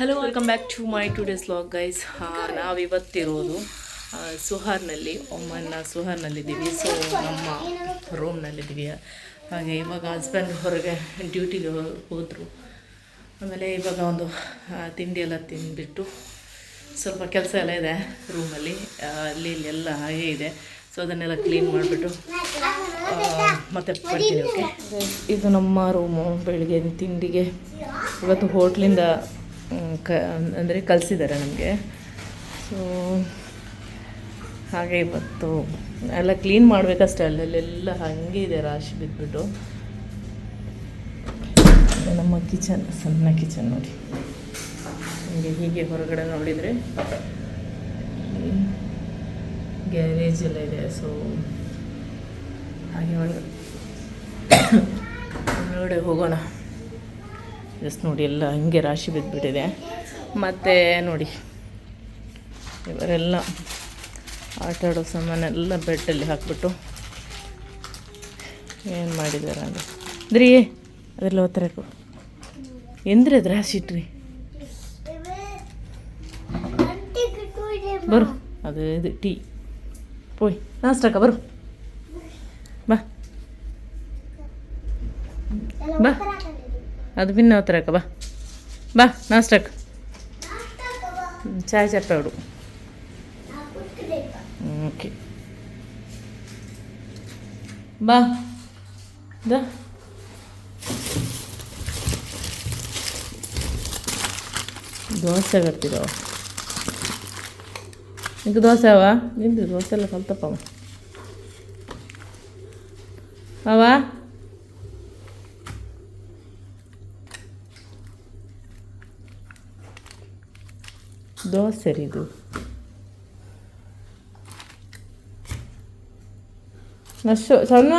Hello welcome back to my two days log guys ನಾವಿವತ್ತಿರೋದು ಸುಹಾರ್ನಲ್ಲಿ. ಒಮ್ಮನ್ನ ಸುಹಾರ್ನಲ್ಲಿದ್ದೀವಿ. ಸೊ ನಮ್ಮ ರೂಮ್ನಲ್ಲಿದ್ದೀವಿ ಹಾಗೆ ಇವಾಗ ಹಸ್ಬೆಂಡ್ ಹೊರಗೆ ಡ್ಯೂಟಿಗೆ ಹೋದರು. ಆಮೇಲೆ ಇವಾಗ ಒಂದು ತಿಂಡಿ ಎಲ್ಲ ತಿಂದುಬಿಟ್ಟು ಸ್ವಲ್ಪ ಕೆಲಸ ಎಲ್ಲ ಇದೆ ರೂಮಲ್ಲಿ ಅಲ್ಲಿ ಇಲ್ಲಿ ಎಲ್ಲ ಹಾಗೆ ಇದೆ. ಸೊ ಅದನ್ನೆಲ್ಲ ಕ್ಲೀನ್ ಮಾಡಿಬಿಟ್ಟು ಮತ್ತೆ ಬರ್ತೀನಿ ಓಕೆ ಇದು ನಮ್ಮ ರೂಮು ಬೆಳಿಗ್ಗೆ ತಿಂಡಿಗೆ. ಇವತ್ತು ಹೋಟ್ಲಿಂದ ಕ, ಅಂದರೆ ಕಲಿಸಿದ್ದಾರೆ ನಮಗೆ. ಸೊ ಹಾಗೆ ಇವತ್ತು ಎಲ್ಲ ಕ್ಲೀನ್ ಮಾಡಬೇಕಷ್ಟೇ ಅಲ್ಲೆಲ್ಲ ಹಾಗೆ ಇದೆ ರಾಶಿ ಬಿದ್ದುಬಿಟ್ಟು ನಮ್ಮ ಕಿಚನ್ ಸಣ್ಣ ಕಿಚನ್ ನೋಡಿ. ಹೀಗೆ ಹೀಗೆ ಹೊರಗಡೆ ನೋಡಿದರೆ ಗ್ಯಾರೇಜ್ ಎಲ್ಲ ಇದೆ ಸೊ ಹಾಗೆ ಒಳಗಡೆ ಹೋಗೋಣ. ಜಸ್ಟ್ ನೋಡಿ ಎಲ್ಲ ಹಿಂಗೆ ರಾಶಿ ಬಿದ್ದುಬಿಟ್ಟಿದೆ ಮತ್ತು ನೋಡಿ, ಇವರೆಲ್ಲ ಆಟ ಆಡೋ ಸಾಮಾನೆಲ್ಲ ಬೆಡ್ಡಲ್ಲಿ ಹಾಕ್ಬಿಟ್ಟು ಏನು ಮಾಡಿದ್ದಾರೆ ಅಂದರೆ ಅಂದ್ರಿ ಅದೆಲ್ಲ ಒತ್ತರಕು ಎಂದ್ರೆ ಅದು ರಾಶಿ ಇಟ್ರಿ? ಬರು, ಅದು ಇದು ಟೀ. ಪೋಯ್ ನಾಷ್ಟಕ್ಕ ಬರು. ಬಾ. ಬಾ. ಅದು ಭಿನ್ನ ಅವತರಕ್ಕ ಬಾ ಬಾ ನಾಷ್ಟಕ್ಕ ಚಾಯ್ ಚಪ್ಪೆ ಹುಡು ಓಕೆ ಬಾ ದ ದೋಸೆ ಬರ್ತಿದ್ದಾವ ಈಗ ದೋಸೆ ಅವ ನಿಂದು ದೋಸೆ ಎಲ್ಲ ಕಲ್ತಪ್ಪ ಅವ ಅವ ದೋಸೆ ಇದು. ಅಷ್ಟು ಸಣ್ಣ?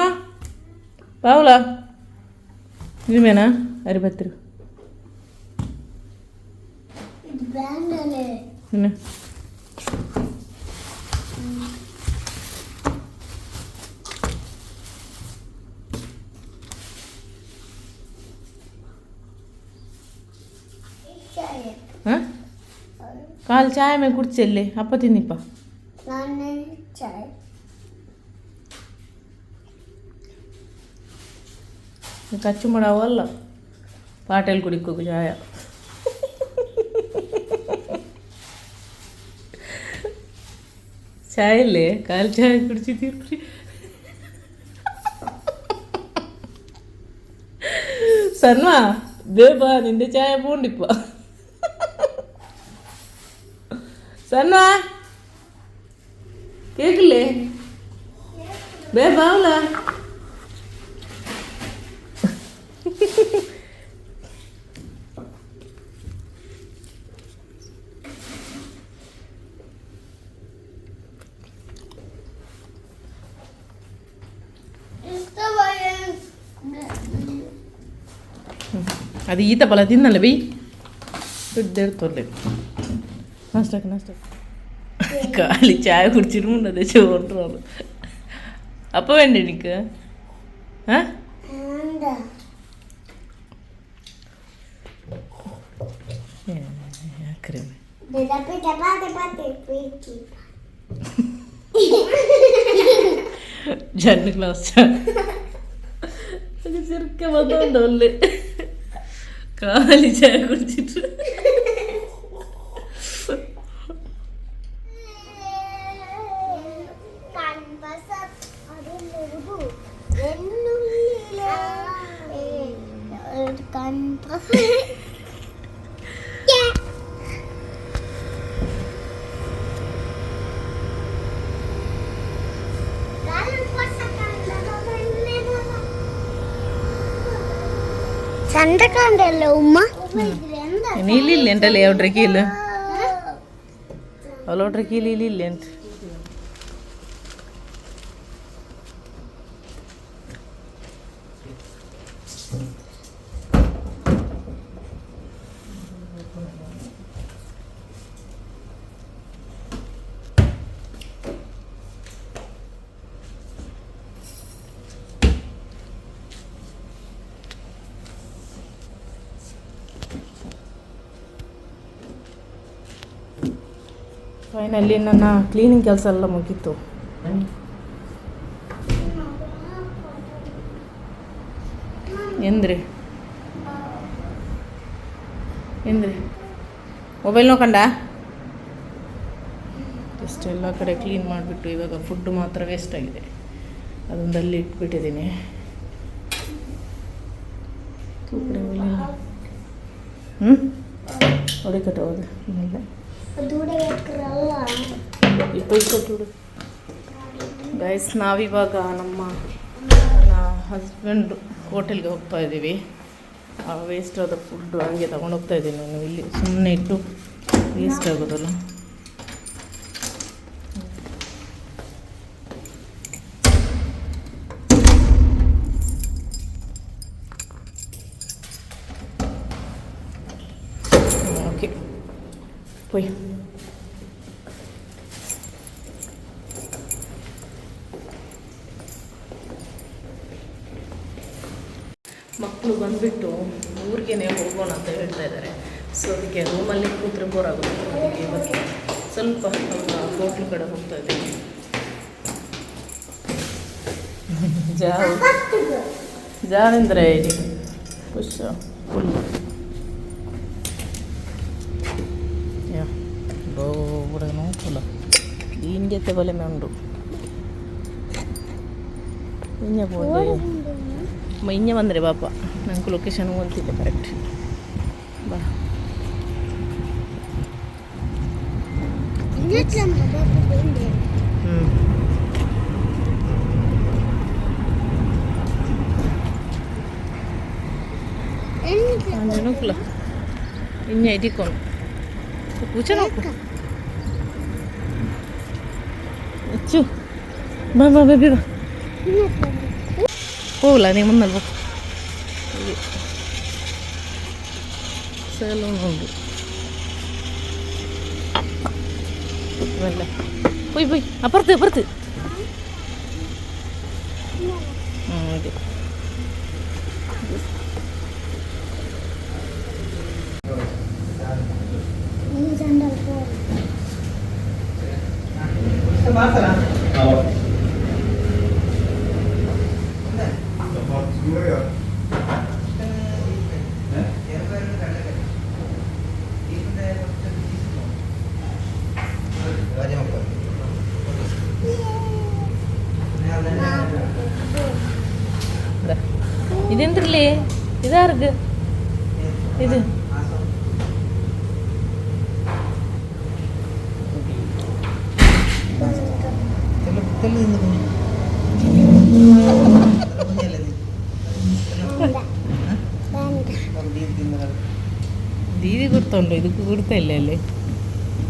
ಪಾವುಲ ನಿಮೇನಾ ಅರಿಬತ್ತಿರು ಇನ್ನು? ಕಾಲು ಚಾಯ್ ಮೇಲೆ ಕುಡ್ಚಲ್ಲಿ ಅಪ್ಪ ತಿನ್ನಿಪ್ಪ ಕಚ್ಚು ಮಾಡವಲ್ಲ ಪಾಟೇಲ್ ಕುಡಿಕೋ ಚಾಯ ಚಾಯಲ್ಲೇ ಕಾಲು ಚಾಯ್ ಕುಡಿಸಿದ್ದೀರಿ ಸನ್ಮಾ ಬೇಬ ನಿಂದೆ ಚಾಯ ಪೂಂಡಿಪ್ಪ ಸನ್ಮಾ ಕೇಕಲೆ ಬೇ ಬಾವ್ಲ ಅದು ಈತ ಬಲ ತಿನ್ನಲ್ಲ ಬೈ ದುಡ್ಡು നഷ്ടാക്ക് നഷ്ടാക്ക് കാലി ചായ കുടിച്ചിട്ടുമുണ്ടത് ചോറിനാണ് അപ്പോൾ വേണ്ട എനിക്ക്? ആ ജന്ന ക്ലാസ് ചെറുക്കെ വന്നോണ്ടല്ലേ കാലി ചായ കുടിച്ചിട്ട്. ഇനി ഇല്ല എന്റെ അല്ലേ ഓട്ടോയ്ക്ക് ഇല്ല അവളോട്ടോയ്ക്ക് ഇല്ല ಫೈನಲ್ಲಿ ನನ್ನ ಕ್ಲೀನಿಂಗ್ ಕೆಲಸ ಎಲ್ಲ ಮುಗೀತು. ಎಂದ್ರಿ? ಎಂದ್ರಿ? ಮೊಬೈಲ್ ನೋಕಂಡ ಎಲ್ಲ ಕಡೆ ಕ್ಲೀನ್ ಮಾಡಿಬಿಟ್ಟು ಇವಾಗ ಫುಡ್ ಮಾತ್ರ ವೇಸ್ಟ್ ಆಗಿದೆ. ಅದೊಂದಲ್ಲಿ ಇಟ್ಬಿಟ್ಟಿದ್ದೀನಿ. ಹ್ಞೂ ಹೊಡಿಕಟ್ಟೋದು ಇಪ್ಪತ್ತು ಗೈಸ್ ನಾವಿವಾಗ ನಮ್ಮ ಹಸ್ಬೆಂಡ್ ಹೋಟೆಲ್ಗೆ ಹೋಗ್ತಾ ಇದ್ದೀವಿ. ವೇಸ್ಟ್ ಆದ ಫುಡ್ಡು ಹಂಗೆ ತೊಗೊಂಡೋಗ್ತಾ ಇದ್ದೀನಿ. ನಾನು ಇಲ್ಲಿ ಸುಮ್ಮನೆ ಇಟ್ಟು ವೇಸ್ಟ್ ಆಗೋದಲ್ಲ ಓಕೆ போய் ಮಕ್ಕಳು ಬಂದುಬಿಟ್ಟು ಊರಿಗೇ ಹೋಗೋಣ ಅಂತ ಹೇಳ್ತಾ ಇದ್ದಾರೆ. ಸೊ ಅದಕ್ಕೆ ರೂಮಲ್ಲಿ ಕೂತ್ರೆ ಬೋರ್ ಆಗುತ್ತೆ ನನಗೆ ಸ್ವಲ್ಪ ಹೋಟ್ಲ್ ಕಡೆ ಹೋಗ್ತಾ ಇದ್ದೀವಿ ಜಾವ್. ಜಾವೆಂದ್ರೆ ಇಲ್ಲಿ ಖುಷ್ ಫುಲ್ ಯಾ ಇಂಜ ಬಂದ್ರೆ ಬಾಪಾ Nangku lokasian gue udah tidak correct. Ini cuma babi-babi. Hmm. Ini. Aneh nukulah. Ini aydi kau. Ini. Mana lu? ഉണ്ട് സേലൂണുണ്ട് പോയി പോയി. അപ്പുറത്ത് അപ്പുറത്ത്. ഇത് நின்றுலையே இதாக இருக்கு இது ദീദി കൊടുത്തോണ്ടോ ഇത് കൊടുത്തല്ലേ അല്ലേ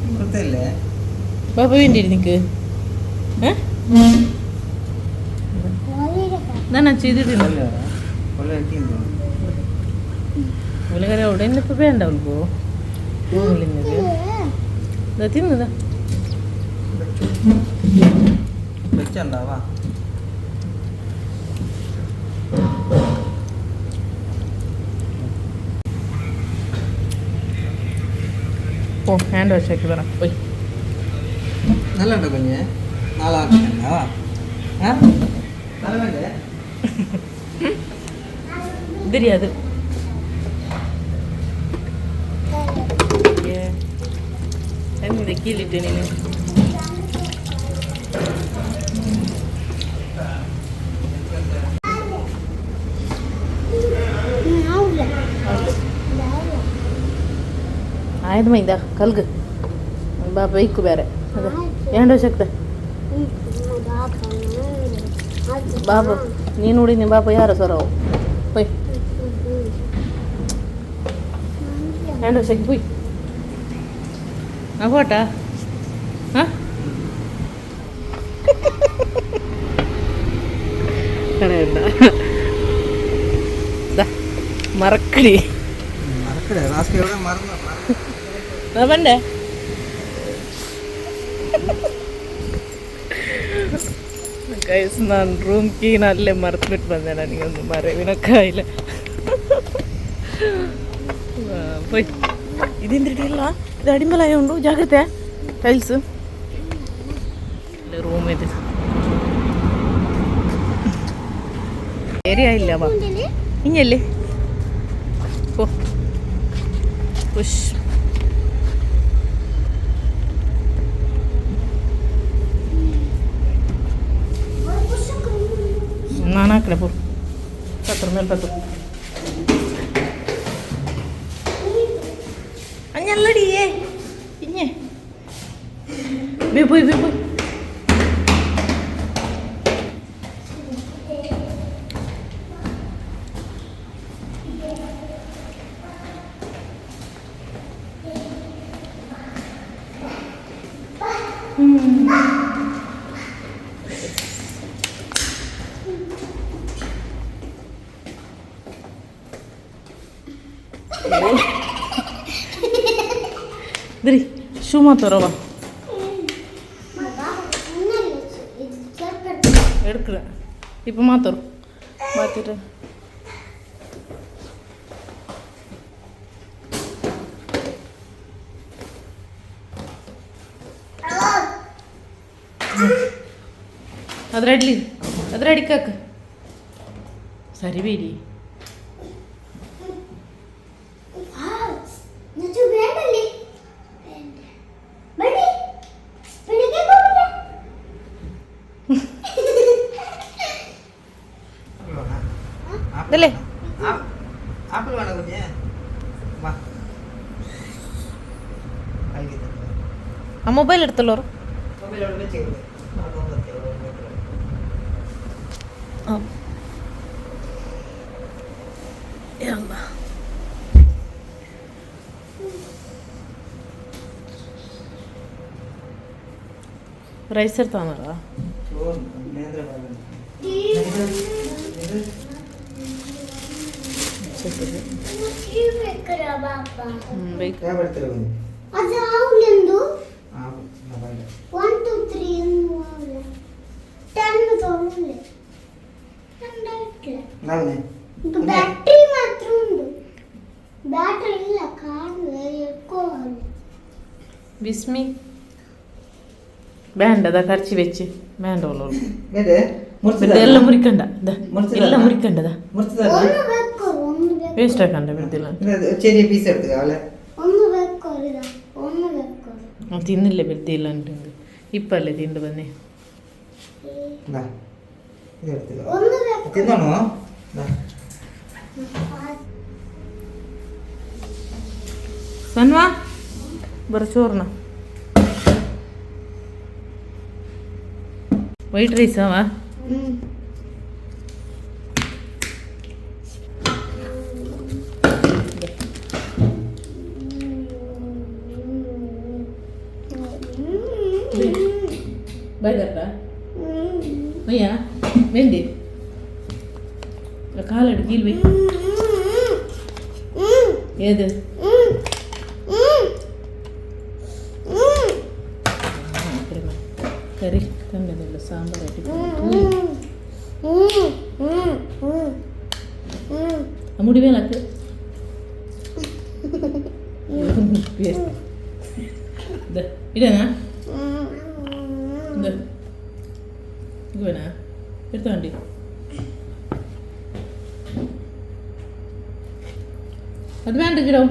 കൊടുത്തല്ലേ ബാബ വേണ്ടി നിനക്ക് ഏ ഞാൻ ചെയ്തിട്ടില്ലല്ലോ ಒಳ್ಳೆ ಒಳ್ಳೆ ತಿಂದು ഉലകര അവിടെ ഇന്നിപ്പോൾ വേണ്ട ഉൾക്കോ റൂമിലിന്നത് ഇതാ തിന്നതാ ಬೆಚ್ಚಂದವಾ ഓ ഹാൻഡ് വാഷ് ആക്കി പറ പോയി നല്ല ഉണ്ടോ കുഞ്ഞ് നാളെ ആക്കണ്ടാ ആ നല്ല വേണ്ടേ தெரியாது இதை கீழிட்டு நீ ಆಯ್ತು ಮೈದಾ ಕಲ್ಗು ಬಾ ಬೈಕು ಬೇರೆ ಅದ ಏನು ಶಕ್ತ ಬಾಬು ನೀನು ನೋಡಿ ನಿಮ್ಮ ಬಾಪ ಯಾರು ಸರ್ ಅವು ಪೊಯ್ ವಾಶ್ ಆಗಿ ಹೋಯ್ ಆಗೋಟ ಹಾಂ ಕಡೆಯಿಂದ മറക്കടി മറക്കടേ ലാസ്റ്റ് എവിടെ മറന്നു ನಾ ಬಂದೆ ಗೈಸ್ ನಾನು ರೂಮ್ ಕೀನ ಅಲ್ಲೇ ಮರೆತ್ಬಿಟ್ಟು ಬಂದೆ ನನಗೊಂದು ಮರವಿನ ಕಾಯಿಲೆ പോയി. ഇതെന്തിട്ടില്ല ഇത് അടിമലായോണ്ടു ജാഗ്രത. ടൈൽസ്. റൂം ഇത്. ശരിയായില്ല വാ. ഇഞ്ഞല്ലേ പോ. പുഷ്. പോ. പത്ര മേൽ പത്തു പറഞ്ഞല്ലടിയേ പിന്നെ പോയി പോയി പോയി Thank you. Dri, shumato roba. എടുക്കുക ഇപ്പം മാത്രം മാറ്റിട്ട് അതിലടി അതിലടിക്കാക്ക് സരി വേരി ದಲೆ. ಆಪಲ್ ಆಗಿದೆ ಆ ಮೊಬೈಲ್ ಇಡ್ತಲ್ಲ ಅವರು. ಮೊಬೈಲ್ ಒಳಗೆ బ్యాటరీ మాత్రం ఉండు బ్యాటరీ ఇలా కాదు ఎక్కువ బిస్మి ಬ್ಯಾಂಡ್ ಅದ ಖರ್ಚಿ ವೆಚ್ಚಿ ಬ್ಯಾಂಡ್ ಅವಳು ಎಲ್ಲ ಮುರಿಕಂಡ ಎಲ್ಲ ಮುರಿಕಂಡದ വേസ്റ്റ് ആക്കാണ്ട് ചെറിയ പീസ് എടുത്തുക്കാവല്ലേ തിന്നില്ല വൃത്തിയില്ല ഇപ്പം അല്ലേ തിണ്ട് വന്നേ തിന്നണോ സൻവാ കുറച്ചോർണ വൈറ്റ് റൈസാവാ பயதர்டா ஐயா வேண்டி. காலடி கீழ்வை ஏது? கறி. தண்டனில் சாம்பார் ரெடி முடிவே எனக்கு இடனா അത് വേണ്ട kilo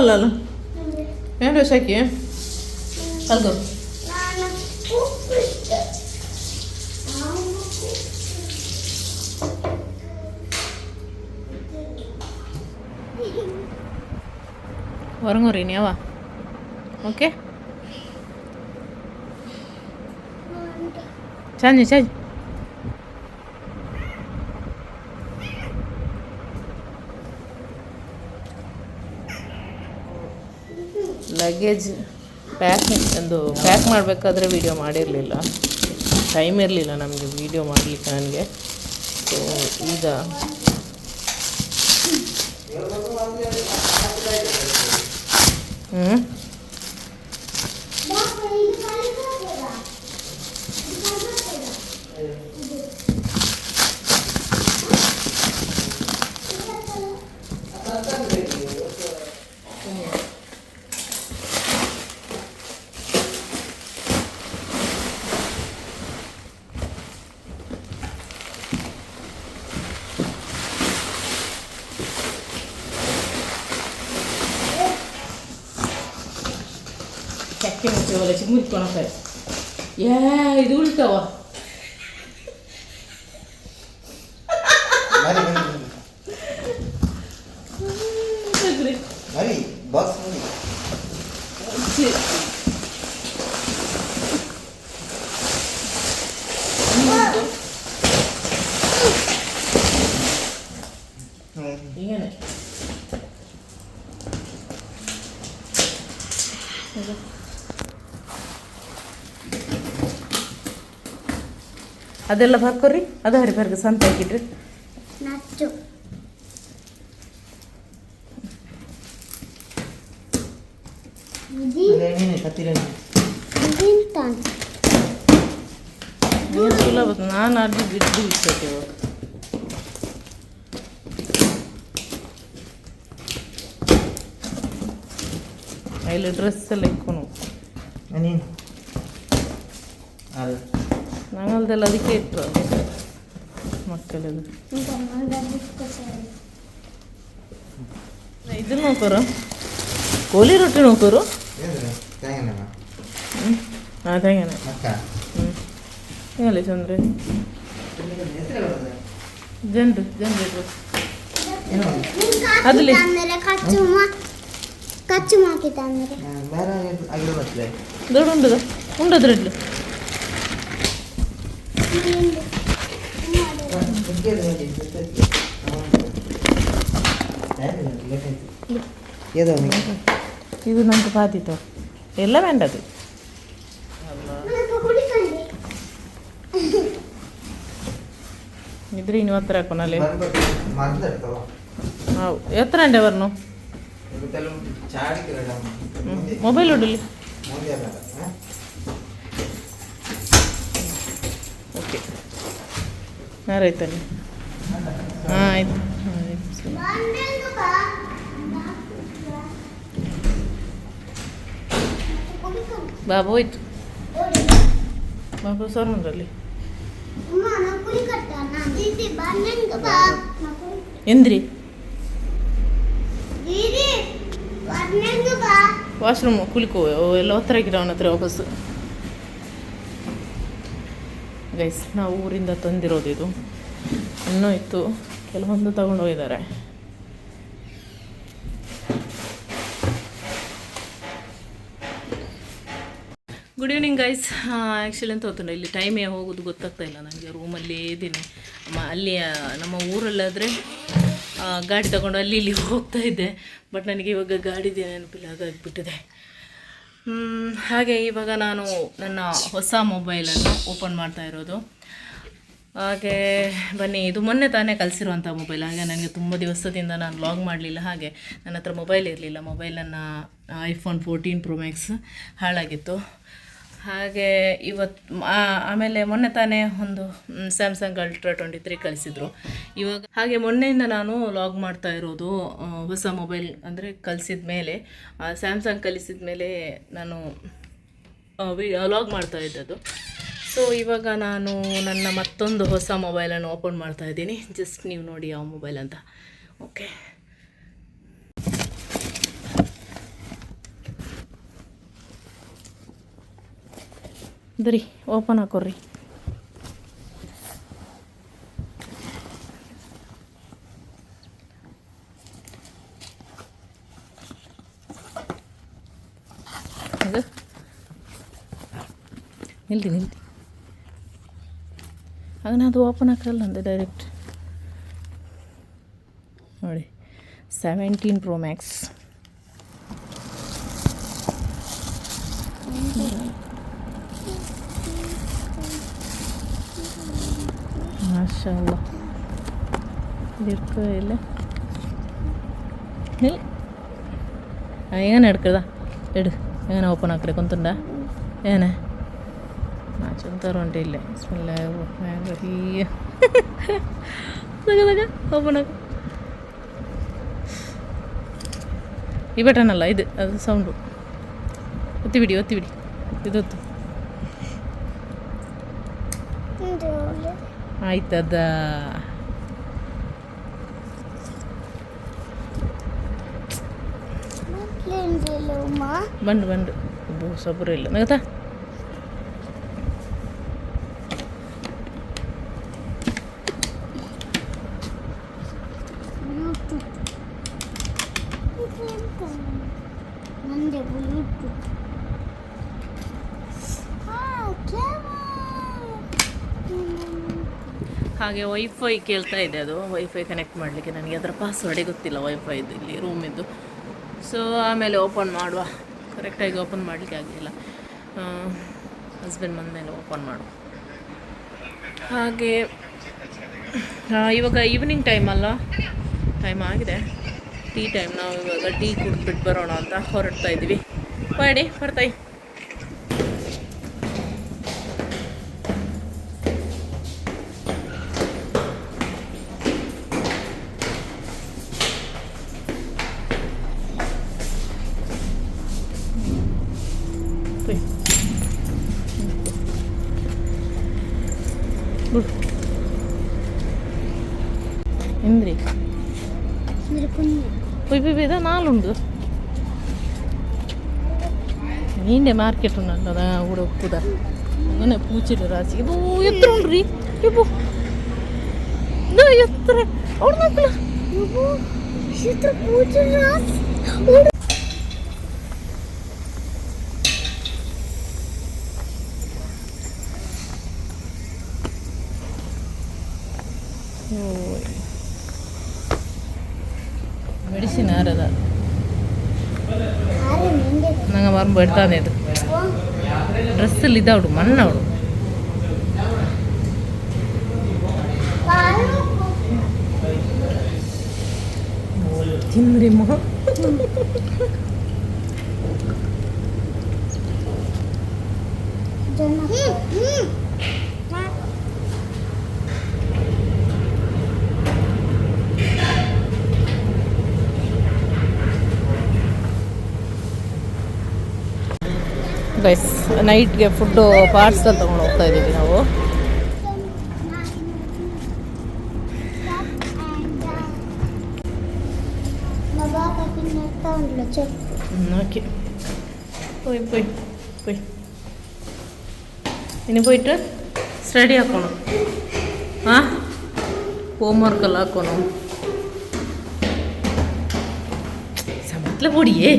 Allah Allah. Ver de şekiye. Al ಹೊರಂಗೋರಿ ನೀವ ಓಕೆ ಚಂಜಿ ಚಂಜಿ. ಲಗೇಜ್ ಪ್ಯಾಕ್ ಒಂದು ಪ್ಯಾಕ್ ಮಾಡಬೇಕಾದ್ರೆ ವೀಡಿಯೋ ಮಾಡಿರಲಿಲ್ಲ. ಟೈಮ್ ಇರಲಿಲ್ಲ ನಮಗೆ ವೀಡಿಯೋ ಮಾಡಲಿಕ್ಕೆ ನನಗೆ. ಸೊ ಈಗ 嗯。কে হচ্ছে বলেছি মুড়ি কোনা খাই ইয়া ইদুলটাওয়া ಅದೆಲ್ಲ ಬರ್ಕೊರಿ ಅದು ಹರಿ ಬರ್ಗ ಸಂತ ಹಾಕಿಡ್ರಿ ನಚ್ಚು ಇದು ಏನೇನು ಕತ್ತಿರ ಇದೆಂತ ಏನು ಸುಲಭ ನಾನು ಅದು ಬಿದ್ದು ಬಿಡ್ತೈತೆ ಇವಾಗ ಅಲ್ಲಿ ಡ್ರೆಸ್ ಎಲ್ಲ ಇಕ್ಕೊನು ನೀನು ಅಲ್ಲ ഞങ്ങളതെല്ലാം അത് ಇಟ್ಟರು മക്കളത് ഇത് നോക്കറോ കോലി റൊട്ടി നോക്കറോ ആ തേങ്ങനെ. നിങ്ങളെ ചന്ദ്ര ജണ്ട് ജണ്ട് അതിൽ കച്ചുമാക്കി ഉണ്ട്? ഉണ്ടോ ഉണ്ടോ ഇത് നമുക്ക് പാത്തിട്ടോ? എല്ല വേണ്ടത്. ഇതിൽ ഇനി അത്ര ആക്കണല്ലേ എത്ര ഉണ്ടേ പറഞ്ഞു മൊബൈൽ ഉണ്ടല്ലേ ಹಾಂ ಆಯ್ತು. ಆಯ್ತು ಸರಿ. ಬಾಬು ಹೋಯ್ತು. ಬಾಬು ಸೋರ್ಮಂದ್ರಲ್ಲಿ ಎಂದ್ರಿ? ವಾಶ್ರೂಮ್ ಕುಲಿಕೋ ಎಲ್ಲ ಒತ್ತರ ಆಗಿರೋ ಅವನ ಹತ್ರ ವಾಪಸ್ ಗೈಸ್ ನಾವು ಊರಿಂದ ತಂದಿರೋದು ಇದು. ಇನ್ನೂ ಇತ್ತು. ಕೆಲವೊಂದು ತಗೊಂಡೋಗಿದ್ದಾರೆ ಗುಡ್ ಈವ್ನಿಂಗ್ ಗೈಸ್ ಆ್ಯಕ್ಚುಲಿ ಅಂತ ಹೋಗ್ತಾನೆ ಇಲ್ಲಿ ಟೈಮೇ ಹೋಗೋದು ಗೊತ್ತಾಗ್ತಾ ಇಲ್ಲ ನನಗೆ ರೂಮಲ್ಲೇ ಇದ್ದೀನಿ. ಅಲ್ಲಿ ನಮ್ಮ ಊರಲ್ಲಾದರೆ ಗಾಡಿ ತಗೊಂಡು ಅಲ್ಲಿ ಇಲ್ಲಿ ಹೋಗ್ತಾ ಇದ್ದೆ. ಬಟ್ ನನಗೆ ಇವಾಗ ಗಾಡಿದೆ ನೆನಪಿಲ್ಲ ಹಾಗಾಗಿಬಿಟ್ಟಿದೆ ಹ್ಮ್, ಹಾಗೆ ಇವಾಗ ನಾನು ನನ್ನ ಹೊಸ ಮೊಬೈಲನ್ನು ಓಪನ್ ಮಾಡ್ತಾ ಇರೋದು. ಹಾಗೆ ಬನ್ನಿ, ಇದು ಮೊನ್ನೆ ತಾನೇ ಕಲಿಸಿರುವಂಥ ಮೊಬೈಲ್ ಹಾಗೆ ನನಗೆ ತುಂಬ ದಿವಸದಿಂದ ನಾನು ಲಾಗ್ ಮಾಡಲಿಲ್ಲ. ಹಾಗೆ ನನ್ನ ಹತ್ರ ಮೊಬೈಲ್ ಇರಲಿಲ್ಲ. ಮೊಬೈಲ್ ನನ್ನ ಐಫೋನ್ ಫೋರ್ಟೀನ್ ಪ್ರೊ ಮ್ಯಾಕ್ಸ್ ಹಾಳಾಗಿತ್ತು. ಹಾಗೆ ಇವತ್ತು ಆಮೇಲೆ ಮೊನ್ನೆ ತಾನೇ ಒಂದು ಸ್ಯಾಮ್ಸಂಗ್ ಅಲ್ಟ್ರಾ ಟ್ವೆಂಟಿ ತ್ರೀ ಕಳಿಸಿದ್ರು. ಇವಾಗ ಹಾಗೆ ಮೊನ್ನೆಯಿಂದ ನಾನು ಲಾಗ್ ಮಾಡ್ತಾ ಇರೋದು ಹೊಸ ಮೊಬೈಲ್ ಅಂದರೆ ಕಲಿಸಿದ ಮೇಲೆ ಸ್ಯಾಮ್ಸಂಗ್ ಕಲಿಸಿದ ಮೇಲೆ ನಾನು ಲಾಗ್ ಮಾಡ್ತಾ ಇದ್ದದ್ದು. ಸೊ ಇವಾಗ ನಾನು ನನ್ನ ಮತ್ತೊಂದು ಹೊಸ ಮೊಬೈಲನ್ನು ಓಪನ್ ಮಾಡ್ತಾ ಇದ್ದೀನಿ. ಜಸ್ಟ್ ನೀವು ನೋಡಿ ಯಾವ ಮೊಬೈಲ್ ಅಂತ. ಓಕೆ ಬರೀ ಓಪನ್ ಹಾಕೋರಿ ಅದು. ನಿಲ್ತಿ ನಿಲ್ತಿ ಅದನ್ನ ಅದು ಓಪನ್ ಹಾಕಲ್ಲ ಅಂದೆ ಡೈರೆಕ್ಟ್ ನೋಡಿ ಸೆವೆಂಟೀನ್ ಪ್ರೋ ಮ್ಯಾಕ್ಸ್ ಎಡು ಏನು ಓಪನ್ ಹಾಕ್ರಿ ಕುಂತುಂಡ? ಏನೇ? ನಾ ಚಂತಾರ ಹೊಂಟೆ ಇಲ್ಲೇ ಬಿಸ್ಮಿಲ್ಲ ತಗ ತಗ ಓಪನ್ ಹಾಕು. ಈ ಬಟನ್ ಅಲ್ಲ, ಇದು, ಅದು ಸೌಂಡು ಒತ್ತಿ ಬಿಡಿ ಒತ್ತಿ ಬಿಡಿ. ಇದೊತ್ತು ಆಯ್ತದ ಬಂಡು ಬಂಡು ಒಬ್ಬ ಸೊಬ್ಬರು ಇಲ್ಲ ನಗತಾ ಹಾಗೆ ವೈಫೈ ಕೇಳ್ತಾ ಇದೆ ಅದು. ವೈಫೈ ಕನೆಕ್ಟ್ ಮಾಡಲಿಕ್ಕೆ ನನಗೆ ಅದರ ಪಾಸ್ವರ್ಡೇ ಗೊತ್ತಿಲ್ಲ ವೈಫೈದು ಇಲ್ಲಿ ರೂಮಿದ್ದು ಸೊ ಆಮೇಲೆ ಓಪನ್ ಮಾಡುವ. ಕರೆಕ್ಟಾಗಿ ಓಪನ್ ಮಾಡಲಿಕ್ಕೆ ಆಗಲಿಲ್ಲ. ಹಸ್ಬೆಂಡ್ ಬಂದಮೇಲೆ ಓಪನ್ ಮಾಡುವ. ಹಾಗೆ ಇವಾಗ ಈವ್ನಿಂಗ್ ಟೈಮ್ ಅಲ್ಲ? ಟೈಮ್ ಆಗಿದೆ. ಟೀ ಟೈಮ್ ನಾವು ಇವಾಗ ಟೀ ಕುಡಿದ್ಬಿಟ್ಟು ಬರೋಣ ಅಂತ ಹೊರಡ್ತಾ ಇದ್ದೀವಿ. ಬಾಡಿ ಬರ್ತಾಯಿ ಇಂದ್ರಿ ಪುಯ್ ಪುಯ್ ಬೀದ ನಾಲುಂಡು ನೀಂಡೆ ಮಾರ್ಕೆಟ್ ಉಂಡ ಹುಡ ಕುದ ಏನ ಪೂಚಿಡ ರಾಶಿ ಇದು ಎತ್ತರ ಉಂಡ್ರಿ ಇಬ್ಬು ಎತ್ತರ ಅವ್ರ ಮಕ್ಕಳು ಇಬ್ಬು ಪೂಚಿಡ എടുത്താന്നേത് ഡ്രസ്സിൽ ഇതാവിടും മണ്ണാവിടും ತಿಂದ್ರಿ ಮಗ ಗೈಸ್ ನೈಟ್ಗೆ ಫುಡ್ಡು ಪಾರ್ಸಲ್ ತೊಗೊಂಡು ಹೋಗ್ತಾ ಇದ್ದೀವಿ ನಾವು. ஓகே போய் போய் போய் இனி போயிட்டு ஸ்டடி ஆக்கணும் ஆ ஹோம் ஒர்க்கெல்லாம் ஆக்கணும் சமத்தில் போடியே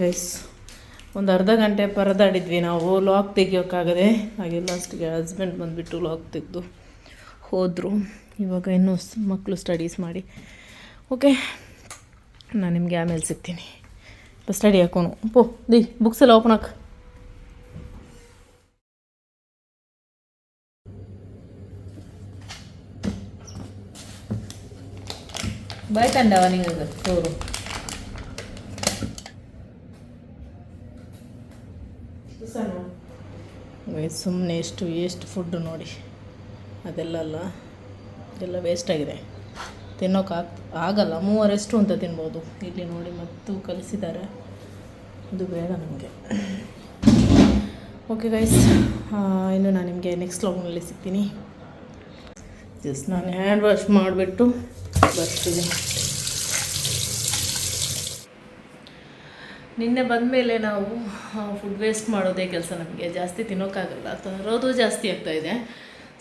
ಗೈಸ್, ಒಂದು ಅರ್ಧ ಗಂಟೆ ಪರದಾಡಿದ್ವಿ ನಾವು. ಲಾಕ್ ತೆಗಿಯೋಕ್ಕಾಗದೆ ಹಾಗೆ ಲಾಸ್ಟಿಗೆ ಹಸ್ಬೆಂಡ್ ಬಂದುಬಿಟ್ಟು ಲಾಕ್ ತೆಗೆದು ಹೋದರು. ಇವಾಗ ಇನ್ನೂ ಮಕ್ಕಳು ಸ್ಟಡೀಸ್ ಮಾಡಿ. ಓಕೆ ನಾನು ನಿಮಗೆ ಆಮೇಲೆ ಸಿಗ್ತೀನಿ. ಸ್ಟಡಿ ಹಾಕೋನು. ಪೋ, ದಿ ಬುಕ್ಸ್ ಎಲ್ಲ ಓಪನ್ ಹಾಕು. ಬಾಯ್ ತಂಡವ ನಿಮಗೆ ಸುಮ್ಮನೆ ಎಷ್ಟು ವೇಸ್ಟ್ ಫುಡ್ಡು ನೋಡಿ. ಅದೆಲ್ಲ ಅಲ್ಲ ಇದೆಲ್ಲ ವೇಸ್ಟ್ ಆಗಿದೆ. ತಿನ್ನೋಕೆ ಆಗ್, ಆಗಲ್ಲ, ಮೂವರೆಷ್ಟು ಅಂತ ತಿನ್ಬೋದು. ಇಲ್ಲಿ ನೋಡಿ ಮತ್ತು ಕಲಿಸಿದ್ದಾರೆ. ಇದು ಬೇಡ ನಮಗೆ. ಓಕೆ ಗೈಸ್ ಇನ್ನು ನಾನು ನಿಮಗೆ ನೆಕ್ಸ್ಟ್ ಲಾಗ್ನಲ್ಲಿ ಸಿಗ್ತೀನಿ. ಜಸ್ಟ್ ನಾನು ಹ್ಯಾಂಡ್ ವಾಶ್ ಮಾಡಿಬಿಟ್ಟು ಬರ್ತೀನಿ. ನಿನ್ನೆ ಬಂದಮೇಲೆ ನಾವು ಫುಡ್ ವೇಸ್ಟ್ ಮಾಡೋದೇ ಕೆಲಸ ನಮಗೆ. ಜಾಸ್ತಿ ತಿನ್ನೋಕ್ಕಾಗಲ್ಲ. ತರೋದು ಜಾಸ್ತಿ ಆಗ್ತಾ ಇದೆ.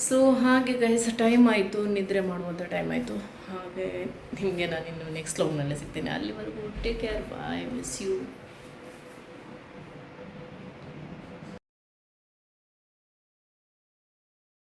ಸೊ ಹಾಗೆ ಗೈಸ್ ಟೈಮ್ ಆಯಿತು. ನಿದ್ರೆ ಮಾಡುವಂಥ ಟೈಮ್ ಆಯಿತು. ಹಾಗೆ ನಿಮಗೆ ನಾನು ಇನ್ನು ನೆಕ್ಸ್ಟ್ ಲೋಗ್ನಲ್ಲೇ ಸಿಗ್ತೀನಿ. ಅಲ್ಲಿವರೆಗೂ take care bye miss you